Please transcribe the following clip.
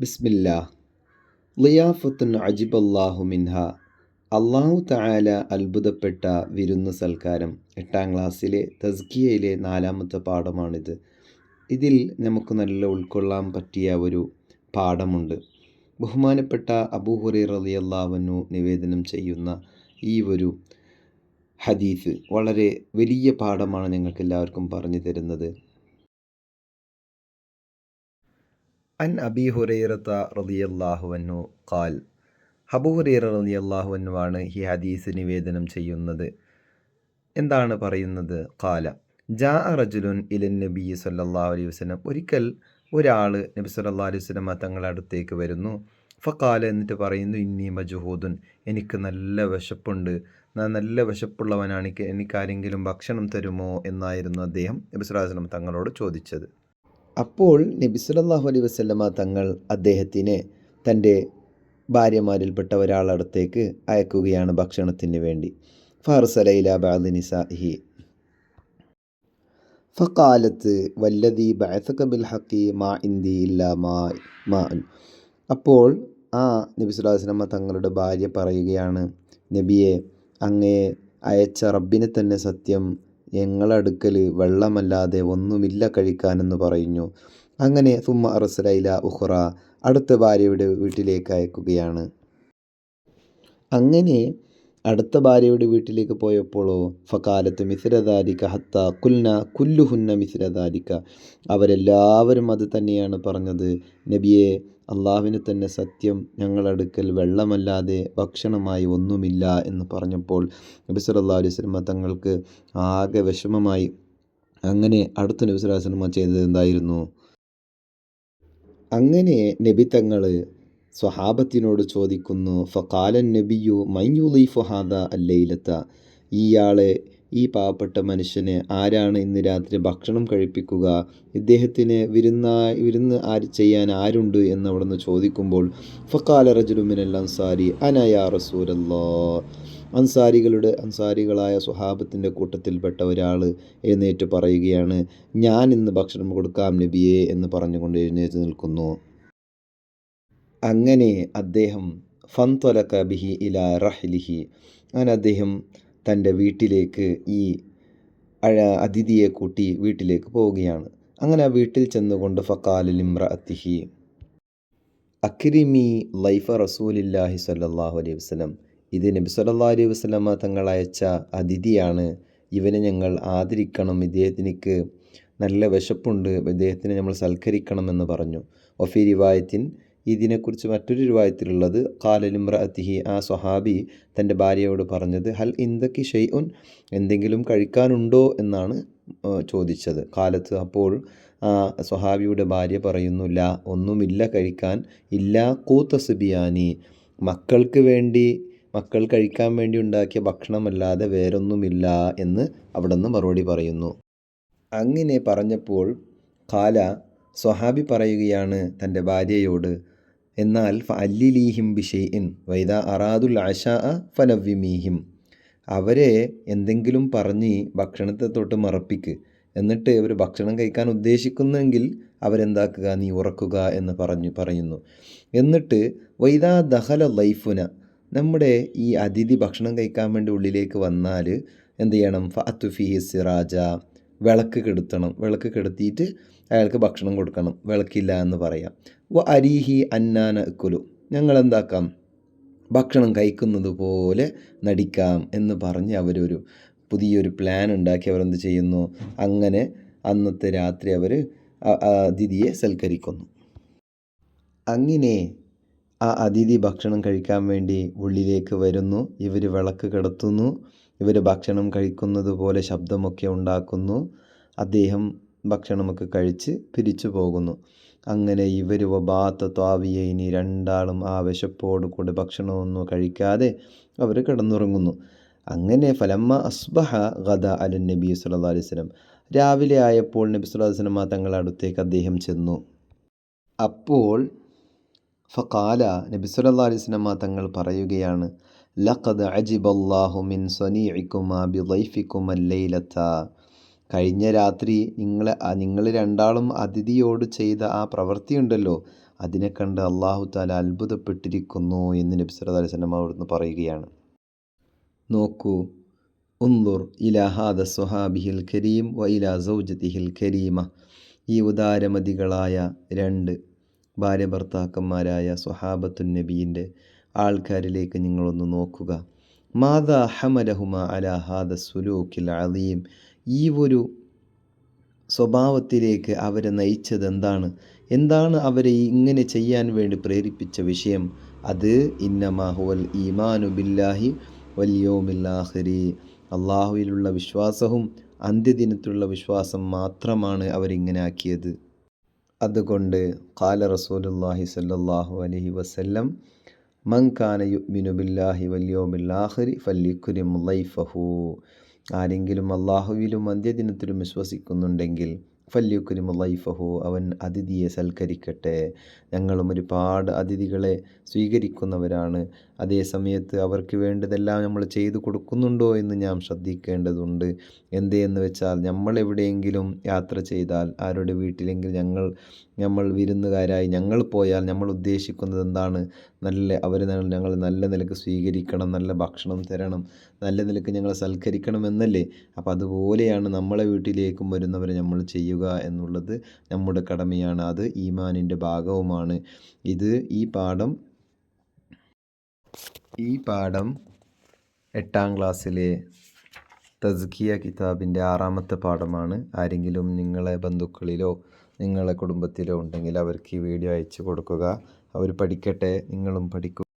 ബിസ്മില്ല അജിബ് അജിബല്ലാഹു മിൻഹ. അള്ളാഹു തആല അത്ഭുതപ്പെട്ട വിരുന്ന് സൽക്കാരം എട്ടാം ക്ലാസ്സിലെ തസ്കിയയിലെ നാലാമത്തെ പാഠമാണിത്. ഇതിൽ നമുക്ക് നല്ല ഉൾക്കൊള്ളാൻ പറ്റിയ ഒരു പാഠമുണ്ട്. ബഹുമാനപ്പെട്ട അബൂഹുറി അള്ളാഹുവിനു നിവേദനം ചെയ്യുന്ന ഈ ഒരു ഹദീസ് വളരെ വലിയ പാഠമാണ് ഞങ്ങൾക്ക് എല്ലാവർക്കും പറഞ്ഞു തരുന്നത്. അൻ അബി ഹുറൈറത്ത റളിയല്ലാഹു അൻഹു ഖാൽ. അബൂ ഹുറൈറ റളിയല്ലാഹു അൻഹു ഈ ഹദീസ് നിവേദനം ചെയ്യുന്നത്. എന്താണ് പറയുന്നത്? കാല ജാ റജുലുൻ ഇലൻ നബി സല്ലല്ലാഹു അലൈഹി വസ്ലം ഒരിക്കൽ ഒരാൾ നബി സല്ലാ അലൈഹി വസ്ലം തങ്ങളുടെ അടുത്തേക്ക് വരുന്നു. ഫക്കാല എന്നിട്ട് പറയുന്നു ഇന്നി മജുഹൂദുൻ എനിക്ക് നല്ല വിശപ്പുണ്ട്. ഞാൻ നല്ല വിശപ്പുള്ളവനാണ്. എനിക്ക് എനിക്കാരെങ്കിലും ഭക്ഷണം തരുമോ? എന്നായിരുന്നു അദ്ദേഹം നബി വസല്ലം തങ്ങളോട് ചോദിച്ചത്. അപ്പോൾ നബി സല്ലല്ലാഹു അലൈ വസല്ലമ തങ്ങൾ അദ്ദേഹത്തിനെ തന്റെ ഭാര്യമാരിൽപ്പെട്ട ഒരാളടുത്തേക്ക് അയക്കുകയാണ് ഭക്ഷണത്തിന് വേണ്ടി. ഫാർസലൈല ബാദിനിസാഹി ഫക്കാലത്ത് വല്ലതി ബഅസക ബിൽ ഹക്കി മാ ഇന്ദി ഇല്ല മാ മാ അപ്പോൾ ആ നബി വസല്ലമ തങ്ങളുടെ ഭാര്യ പറയുകയാണ് നബിയെ അങ്ങേ അയച്ച റബ്ബിനെ തന്നെ സത്യം ഞങ്ങളടുക്കൽ വെള്ളമല്ലാതെ ഒന്നുമില്ല കഴിക്കാനെന്ന് പറയുന്നു. അങ്ങനെ സുമ്മ അറസലൈല ഉഹ്റ അടുത്ത ഭാര്യയുടെ വീട്ടിലേക്ക് അയക്കുകയാണ്. അങ്ങനെ അടുത്ത ഭാര്യയുടെ വീട്ടിലേക്ക് പോയപ്പോഴോ ഫക്കാലത്ത് മിസ്രദാരിക്ക ഹത്ത കുൽന കുല്ലുഹുന്ന മിസ്രദാരിക്ക അവരെല്ലാവരും അത് തന്നെയാണ് പറഞ്ഞത്. നബിയെ അള്ളാഹുവിന് തന്നെ സത്യം ഞങ്ങളടുക്കൽ വെള്ളമല്ലാതെ ഭക്ഷണമായി ഒന്നുമില്ല എന്ന് പറഞ്ഞപ്പോൾ നബി സല്ലല്ലാഹു അലൈഹി സ്വലമ തങ്ങൾക്ക് ആകെ വിഷമമായി. അങ്ങനെ അടുത്ത നബി സല്ലല്ലാഹു അലൈഹി ചെയ്തത് എന്തായിരുന്നു? അങ്ങനെ നബി തങ്ങൾ സ്വഹാബത്തിനോട് ചോദിക്കുന്നു ഫക്കാലൻ നബിയു മയ്യുലി ഫഹാദ അല്ലയിലത്ത ഇയാളെ ഈ പാവപ്പെട്ട മനുഷ്യനെ ആരാണ് ഇന്ന് രാത്രി ഭക്ഷണം കഴിപ്പിക്കുക? ഇദ്ദേഹത്തിന് വിരുന്ന വിരുന്ന് ആര് ചെയ്യാൻ ആരുണ്ട്? എന്ന് അവിടുന്ന് ചോദിക്കുമ്പോൾ ഫക്കാല റജുലുമിനൽ അൻസാരി അനയാ റസൂലല്ലോ അൻസാരികളുടെ അൻസാരികളായ സ്വഹാബത്തിന്റെ കൂട്ടത്തിൽപ്പെട്ട ഒരാൾ എഴുന്നേറ്റ് പറയുകയാണ് ഞാൻ ഇന്ന് ഭക്ഷണം കൊടുക്കാം നബിയെ എന്ന് പറഞ്ഞുകൊണ്ട് എഴുന്നേറ്റ് നിൽക്കുന്നു. അങ്ങനെ അദ്ദേഹം ഫന്തൊലക്ക ബിഹി ഇല റഹ്ലിഹി അങ്ങനെ അദ്ദേഹം തന്റെ വീട്ടിലേക്ക് ഈ അതിഥിയെ കൂട്ടി വീട്ടിലേക്ക് പോവുകയാണ്. അങ്ങനെ ആ വീട്ടിൽ ചെന്നുകൊണ്ട് ഫക്കാലിലിമ്രഅത്തിഹി അക്രിമി ലൈഫ റസൂലില്ലാഹി സല്ലാഹു അലൈഹി വസ്ലം ഇത് നബി സല്ലാ അലൈഹി വസ്ലമ തങ്ങൾ അയച്ച അതിഥിയാണ്. ഇവനെ ഞങ്ങൾ ആദരിക്കണം ഇദ്ദേഹത്തിനിക്ക് നല്ല വിശപ്പുണ്ട് ഇദ്ദേഹത്തിനെ നമ്മൾ സൽക്കരിക്കണം എന്ന് പറഞ്ഞു. ഒഫി റിവായത്തിൻ ഇതിനെക്കുറിച്ച് മറ്റൊരു രൂപത്തിലുള്ളത് കാലലിമ്രഅത്തിഹി ആ സ്വഹാബി തന്റെ ഭാര്യയോട് പറഞ്ഞത് ഹൽ ഇന്ദക്കി ഷെയ്ഉൻ എന്തെങ്കിലും കഴിക്കാനുണ്ടോ എന്നാണ് ചോദിച്ചത്. കാലത്ത് അപ്പോൾ ആ സ്വഹാബിയുടെ ഭാര്യ പറയുന്നു ല ഒന്നുമില്ല കഴിക്കാൻ ഇല്ല കൂത്തസുബിയാനി മക്കൾക്ക് വേണ്ടി മക്കൾ കഴിക്കാൻ വേണ്ടി ഉണ്ടാക്കിയ ഭക്ഷണമല്ലാതെ വേറൊന്നുമില്ല എന്ന് അവിടെ നിന്ന് മറുപടി പറയുന്നു. അങ്ങനെ പറഞ്ഞപ്പോൾ കാല സ്വഹാബി പറയുകയാണ് തന്റെ ഭാര്യയോട് എന്നാൽ ഫല്ലിലീഹിം ബിഷെയിൻ വൈദ അറാദുൽ ആഷാ ഫനവ്വിമീഹിം അവരെ എന്തെങ്കിലും പറഞ്ഞ് ഭക്ഷണത്തെ തൊട്ട് മറപ്പിക്ക്. എന്നിട്ട് ഇവർ ഭക്ഷണം കഴിക്കാൻ ഉദ്ദേശിക്കുന്നെങ്കിൽ അവരെന്താക്കുക? നീ ഉറക്കുക എന്ന് പറഞ്ഞു പറയുന്നു. എന്നിട്ട് വൈദാ ദഹല ലൈഫുന നമ്മുടെ ഈ അതിഥി ഭക്ഷണം കഴിക്കാൻ വേണ്ടി ഉള്ളിലേക്ക് വന്നാൽ എന്ത് ചെയ്യണം? ഫഅത്തുഫി സിറാജ വിളക്ക് കെടുത്തണം. വിളക്ക് കെടുത്തിയിട്ട് അയാൾക്ക് ഭക്ഷണം കൊടുക്കണം വിളക്കില്ല എന്ന് പറയാം. വ അരീഹി അന്നാന കുലു ഞങ്ങൾ എന്താക്കാം ഭക്ഷണം കഴിക്കുന്നത് പോലെ നടിക്കാം എന്ന് പറഞ്ഞ് അവരൊരു പുതിയൊരു പ്ലാൻ ഉണ്ടാക്കി. അവരെന്ത് ചെയ്യുന്നു? അങ്ങനെ അന്നത്തെ രാത്രി അവർ അതിഥിയെ സൽക്കരിക്കുന്നു. അങ്ങനെ ആ അതിഥി ഭക്ഷണം കഴിക്കാൻ വേണ്ടി ഉള്ളിലേക്ക് വരുന്നു. ഇവർ വിളക്ക് കിടത്തുന്നു. ഇവർ ഭക്ഷണം കഴിക്കുന്നത് പോലെ ശബ്ദമൊക്കെ ഉണ്ടാക്കുന്നു. അദ്ദേഹം ഭക്ഷണമൊക്കെ കഴിച്ച് പിരിച്ചു പോകുന്നു. അങ്ങനെ ഇവർ വബാത്ത ത്വാവിയയിനി രണ്ടാളും ആ വിശപ്പോട് കൂടെ ഭക്ഷണമൊന്നും കഴിക്കാതെ അവർ കിടന്നുറങ്ങുന്നു. അങ്ങനെ ഫലമ്മ അസ്ബഹ ഗദ അൽ നബി സുല്ലാ അലൈഹി സ്വലം രാവിലെ ആയപ്പോൾ നബി സുല്ലാ വസ്ലമ തങ്ങളുടെ അടുത്തേക്ക് അദ്ദേഹം ചെന്നു. അപ്പോൾ ഫക്കാല നബി സുല്ലാ അലൈഹി സ്വലമ തങ്ങൾ പറയുകയാണ് ലഖദ് അജിബല്ലാഹു മിൻ സനീഇക്കുമാ ബി ലൈഫിക്കുമ ലൈലത്ത കഴിഞ്ഞ രാത്രി നിങ്ങൾ നിങ്ങൾ രണ്ടാളും അതിഥിയോട് ചെയ്ത ആ പ്രവൃത്തി ഉണ്ടല്ലോ അതിനെ കണ്ട് അള്ളാഹു താല അത്ഭുതപ്പെട്ടിരിക്കുന്നു എന്ന് നബി സല്ലല്ലാഹു അലൈഹി അവിടുന്ന് പറയുകയാണ്. നോക്കൂ ഉന്ദുർ ഇലഹാദ സുഹാബിഹിൽ കരീം വ ഇല സൗജത്തിഹിൽ കരീമ. ഈ ഉദാരമതികളായ രണ്ട് ഭാര്യ ഭർത്താക്കന്മാരായ സുഹാബത്തു നബീന്റെ ആൾക്കാരിലേക്ക് നിങ്ങളൊന്ന് നോക്കുക. മാതാ ഹമലഹുമ അലഹാദ സുലൂക്കിൽ അലീം ഈ ഒരു സ്വഭാവത്തിലേക്ക് അവരെ നയിച്ചത് എന്താണ് എന്താണ് അവരെ ഇങ്ങനെ ചെയ്യാൻ വേണ്ടി പ്രേരിപ്പിച്ച വിഷയം? അത് ഇന്നമാഹുവൽ ഈമാനു ബില്ലാഹി വല്യോമില്ലാഹരി അള്ളാഹുവിലുള്ള വിശ്വാസവും അന്ത്യദിനത്തിലുള്ള വിശ്വാസം മാത്രമാണ് അവരിങ്ങനെ ആക്കിയത്. അതുകൊണ്ട് കാല റസൂലുല്ലാഹി സല്ലാഹു അലഹി വസ്ല്ലം മൻ കാന യുഅ്മിനു ബില്ലാഹി വല്യോമില്ലാഹരി ഫല്യുക്രിം ലൈഫഹു. ആരെങ്കിലും അള്ളാഹുവിലും അന്ത്യദിനത്തിലും വിശ്വസിക്കുന്നുണ്ടെങ്കിൽ ഫല്യുക്കുരിമ ലൈഫഹു അവൻ അതിഥിയെ സൽക്കരിക്കട്ടെ. ഞങ്ങളും ഒരുപാട് അതിഥികളെ സ്വീകരിക്കുന്നവരാണ്. അതേ സമയത്ത് അവർക്ക് വേണ്ടതെല്ലാം നമ്മൾ ചെയ്തു കൊടുക്കുന്നുണ്ടോ എന്ന് ഞാൻ ശ്രദ്ധിക്കേണ്ടതുണ്ട്. എന്തേന്ന് വെച്ചാൽ നമ്മൾ എവിടെയെങ്കിലും യാത്ര ചെയ്താൽ ആരുടെ വീട്ടിലെങ്കിലും ഞങ്ങൾ നമ്മൾ വിരുന്നുകാരായി ഞങ്ങൾ പോയാൽ നമ്മൾ ഉദ്ദേശിക്കുന്നത് എന്താണ്? നല്ല അവർ ഞങ്ങൾ നല്ല നിലയ്ക്ക് സ്വീകരിക്കണം നല്ല ഭക്ഷണം തരണം നല്ല നിലയ്ക്ക് ഞങ്ങളെ സൽക്കരിക്കണം എന്നല്ലേ? അപ്പോൾ അതുപോലെയാണ് നമ്മളെ വീട്ടിലേക്കും വരുന്നവരെ നമ്മൾ ചെയ്യുക എന്നുള്ളത് നമ്മുടെ കടമയാണ്. അത് ഈമാനിന്റെ ഭാഗവുമാണ്. ഇത് ഈ പാഠം ഈ പാഠം എട്ടാം ക്ലാസ്സിലെ തസ്കിയ കിതാബിന്റെ ആറാമത്തെ പാഠമാണ്. ആരെങ്കിലും നിങ്ങളെ ബന്ധുക്കളിലോ നിങ്ങളെ കുടുംബത്തിലോ ഉണ്ടെങ്കിൽ അവർക്ക് ഈ വീഡിയോ അയച്ചു കൊടുക്കുക. അവർ പഠിക്കട്ടെ നിങ്ങളും പഠിക്കുക